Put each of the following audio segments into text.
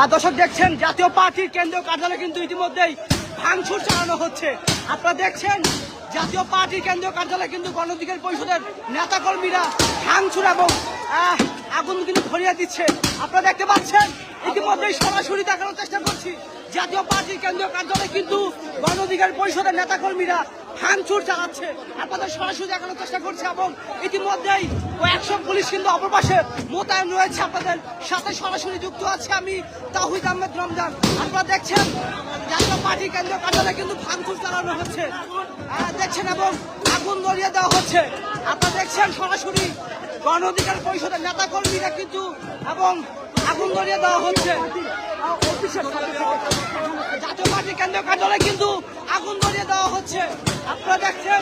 আর দর্শক দেখছেন, জাতীয় পার্টির কেন্দ্রীয় কার্যালয়ে কিন্তু ইতিমধ্যেই ভাঙচুর চালানো হচ্ছে। আপনারা দেখছেন, জাতীয় পার্টির কেন্দ্রীয় কার্যালয়ে কিন্তু গণধিকার পরিষদের নেতাকর্মীরা ভাঙচুর এবং আগুন কিন্তু ধরিয়ে দিচ্ছে। আপনারা দেখতে পাচ্ছেন, ইতিমধ্যেই সরাসরি দেখানোর চেষ্টা করছি, জাতীয় পার্টির কেন্দ্রীয় কার্যালয়ে কিন্তু গণধিকার পরিষদের নেতাকর্মীরা ভাঙচুর চালাচ্ছে আপনাদের সরাসরি দেখানোর চেষ্টা করছে এবং ইতিমধ্যেই কয়েকশো পুলিশ কিন্তু অপর পাশে মোতায়েন রয়েছে আপনাদের সাথে সরাসরি যুক্ত আছে আমি তাহিদ আহমেদ রমজান। আপনারা দেখছেন, জাতীয় পার্টি কেন্দ্রীয় কার্যালয়ে কিন্তু ভাঙচুর চালানো হচ্ছে। দেখছেন এবং আগুন ধরিয়ে দেওয়া হচ্ছে। আপনারা দেখছেন সরাসরি গণ অধিকার পরিষদের নেতা কর্মীরা কিন্তু এবং আগুন ধরিয়ে দেওয়া হচ্ছে। জাতীয় পার্টির কেন্দ্রীয় কার্যালয়ে কিন্তু আগুন ধরিয়ে দেওয়া হচ্ছে। আপনারা দেখছেন?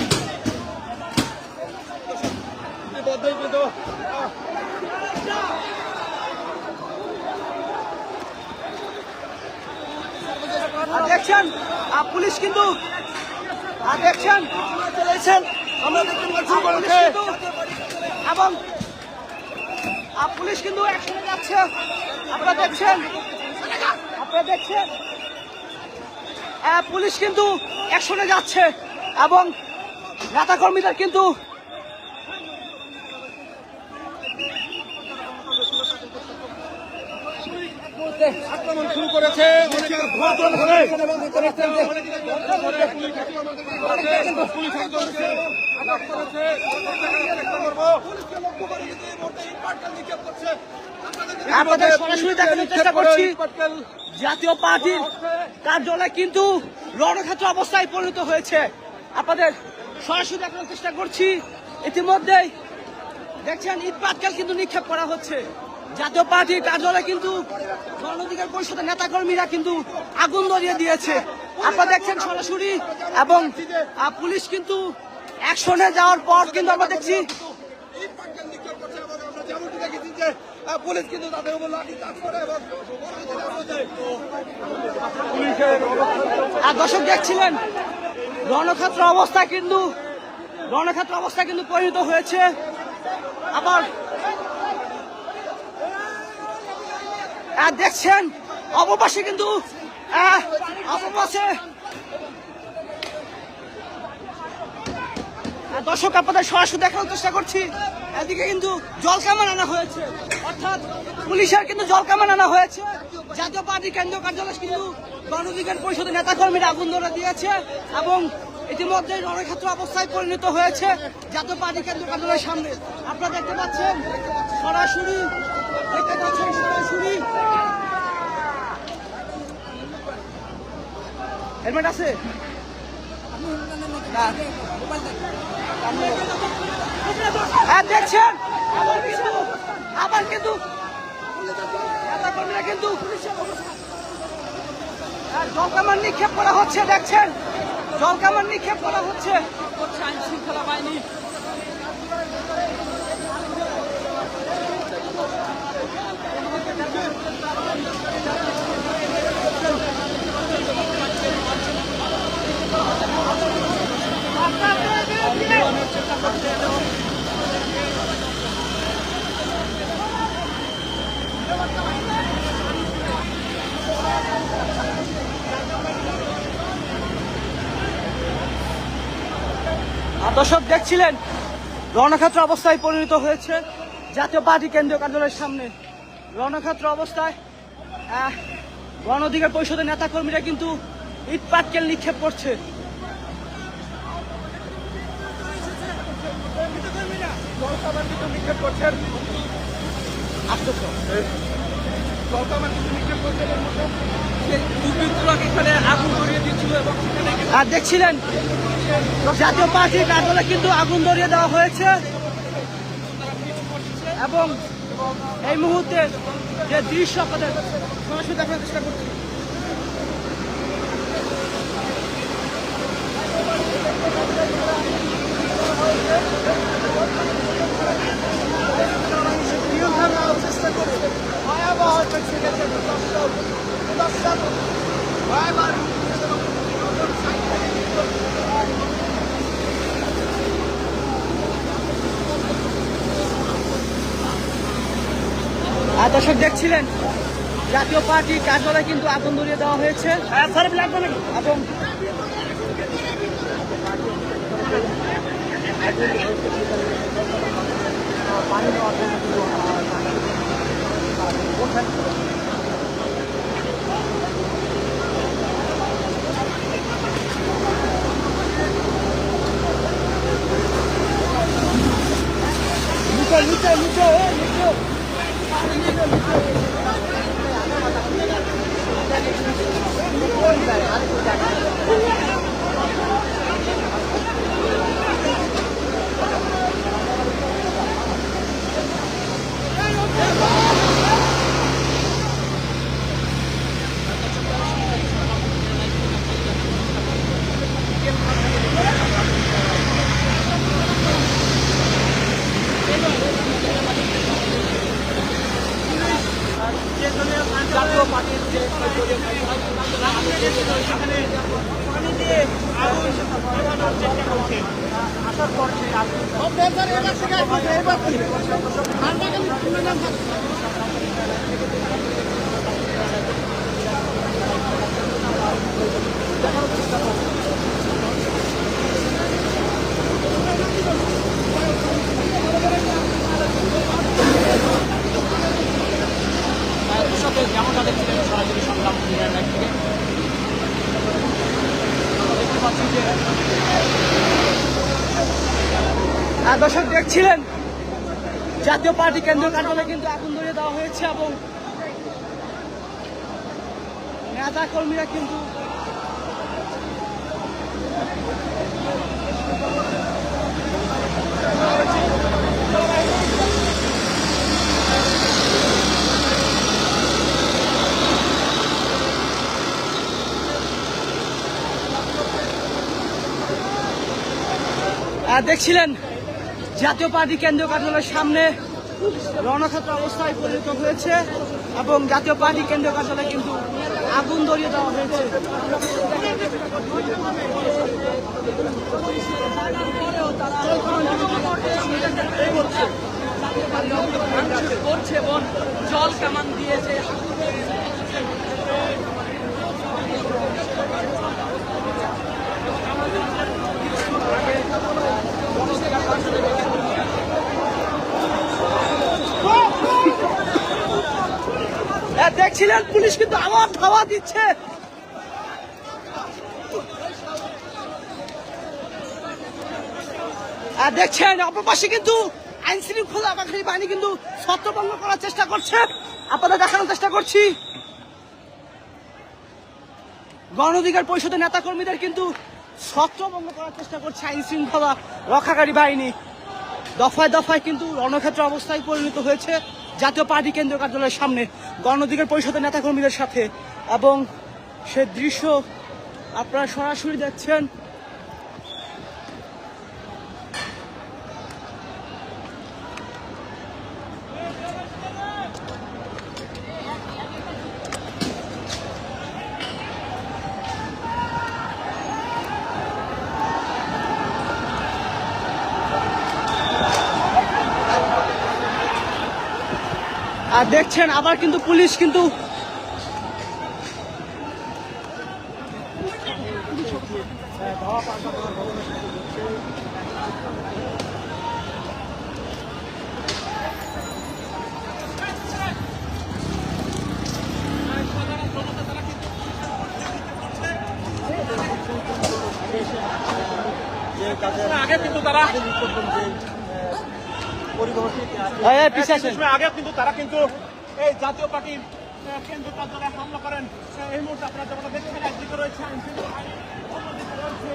দেখছেন? পুলিশ কিন্তু দেখছেন? আমরা দেখতে পাচ্ছি এবং আহ, পুলিশ কিন্তু একসঙ্গে যাচ্ছে। আপনারা দেখছেন? আপনারা দেখছেন? পুলিশ কিন্তু একসঙ্গে যাচ্ছে এবং নেতাকর্মীদের কিন্তু আক্রমণ শুরু করেছে। পুলিশ একজনকে আটক করেছে আপনাদের সরাসরি দেখানোর চেষ্টা করছি। জাতীয় পার্টির কার্যালয় কিন্তু রণক্ষেত্র অবস্থায় পরিণত হয়েছে। আপনাদের সরাসরি দেখানোর চেষ্টা করছি। ইতিমধ্যেই দেখছেন ইট পাটকেল কিন্তু নিক্ষেপ করা হচ্ছে। জাতীয় পার্টির কার্যালয়ে কিন্তু গণঅধিকার পরিষদের নেতাকর্মীরা কিন্তু আগুন ধরিয়ে দিয়েছে। আপনারা দেখছেন সরাসরি এবং পুলিশ কিন্তু অ্যাকশনে যাওয়ার পর কিন্তু আমরা দেখছি পুলিশ কিন্তু আর দর্শক দেখছিলেন, রণক্ষেত্র অবস্থা কিন্তু, রণক্ষেত্র অবস্থা কিন্তু পরিণত হয়েছে। আবার দেখছেন? অপপাশে কিন্তু দর্শক, আপনাদের সরাসরি দেখানোর চেষ্টা করছি। এদিকে কিন্তু জল কামান আনা হয়েছে। অর্থাৎ পুলিশের কিন্তু জল কামান আনা হয়েছে। জাতীয় পার্টি কেন্দ্রীয় কার্যালয় কিন্তু গণঅধিকার পরিষদের নেতাকর্মীরা আগুন ধরে দিয়েছে এবং ইতিমধ্যে রণক্ষেত্র অবস্থায় পরিণত হয়েছে জাতীয় পার্টি কেন্দ্রীয় কার্যালয়ের সামনে। আপনারা দেখতে পাচ্ছেন, সরাসরি হেলমেট আছে? হ্যাঁ দেখছেন? আবার কিন্তু নেতাকর্মীরা কিন্তু। জলকামান নিক্ষেপ করা হচ্ছে, দেখছেন? জলকামান নিক্ষেপ করা হচ্ছে করছে আইন শৃঙ্খলা বাহিনী আর দর্শক দেখছিলেন, রণক্ষেত্র অবস্থায় পরিণত হয়েছে। জাতীয় পার্টি কেন্দ্রীয় কার্যালয়ের সামনে রণক্ষেত্র অবস্থায়। গণ অধিকার পরিষদের নেতাকর্মীরা কিন্তু ইট পাটকেল নিক্ষেপ করছে। আর দেখছিলেন জাতীয় পার্টির কার্যালয়ে কিন্তু আগুন ধরিয়ে দেওয়া হয়েছে। এবং এই মুহূর্তে যে দৃশ্য আপনাদের সরাসরি দেখার চেষ্টা করছি চেষ্টা করে ভয়াবহ হচ্ছে গেছে দর্শক দর্শক ভয়াবহ আর দর্শক দেখছিলেন জাতীয় পার্টির কার্যালয়ে কিন্তু আগুন ধরিয়ে দেওয়া হয়েছে। এবং নিচে নিচে নিচে নেভানোর চেষ্টা করছে আসার পর সেই আগুন কৃষকের যেমনটা দেখছিলেন সরাসরি সংগ্রাম অভিযানের লাইভ থেকে আমরা দেখতে পাচ্ছি যে দেখছিলেন জাতীয় পার্টি কেন্দ্র কার্যালয়ে কিন্তু আগুন ধরিয়ে দেওয়া হয়েছে এবং নেতা কর্মীরা কিন্তু দেখছিলেন জাতীয় পার্টি কেন্দ্রীয় কার্যালয়ের সামনে রণক্ষেত্র অবস্থায় পরিণত হয়েছে এবং জাতীয় পার্টি কেন্দ্রীয় কার্যালয়ে কিন্তু আগুন ধরিয়ে দেওয়া হয়েছে। করছে জল কামান দিয়েছে। দেখছিলেন পুলিশ কিন্তু আবার ধাওয়া দিচ্ছে। দেখছেন, অপর পাশে কিন্তু আইন শৃঙ্খলা বাহিনী কিন্তু ছত্রভঙ্গ করার চেষ্টা করছে। আপনাদের দেখানোর চেষ্টা করছি। গণ অধিকার পরিষদের নেতাকর্মীদের কিন্তু ছত্রভঙ্গ করার চেষ্টা করছে আইন শৃঙ্খলা রক্ষাকারী বাহিনী। দফায় দফায় কিন্তু রণক্ষেত্র অবস্থায় পরিণত হয়েছে। জাতীয় পার্টি কেন্দ্রীয় কার্যালয়ের সামনে গণধিকার পরিষদের নেতাকর্মীদের সাথে এবং সে দৃশ্য আপনারা সরাসরি দেখছেন। আর দেখছেন আবার কিন্তু পুলিশ কিন্তু আগে কিন্তু তারা এই, এই, পিছে আসেন। সময় আগে কিন্তু তারা কিন্তু এই জাতীয় পার্টির কার্যালয়ে হামলা করেন। এই মুহূর্তে আপনারা যেমন দেখছেন একদিকে রয়েছে আইন শৃঙ্খলা বাহিনী, অন্যদিকে রয়েছে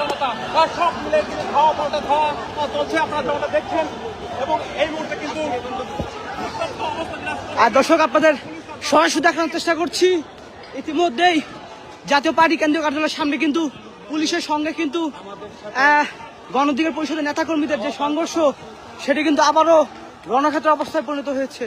জনতা। আর সব মিলে কিন্তু ধাওয়া পাল্টা ধাওয়া চলছে আপনারা যেমনটা দেখছেন। এবং এই মুহূর্তে কিন্তু। আর দর্শক আপনাদের সরাসরি দেখানোর চেষ্টা করছি। ইতিমধ্যেই জাতীয় পার্টি কেন্দ্রীয় কার্যালয়ের সামনে কিন্তু পুলিশের সঙ্গে কিন্তু আহ, গণ পরিষদের নেতাকর্মীদের যে সংঘর্ষ সেটি কিন্তু আবারও রণক্ষেত্র অবস্থায় পরিণত হয়েছে।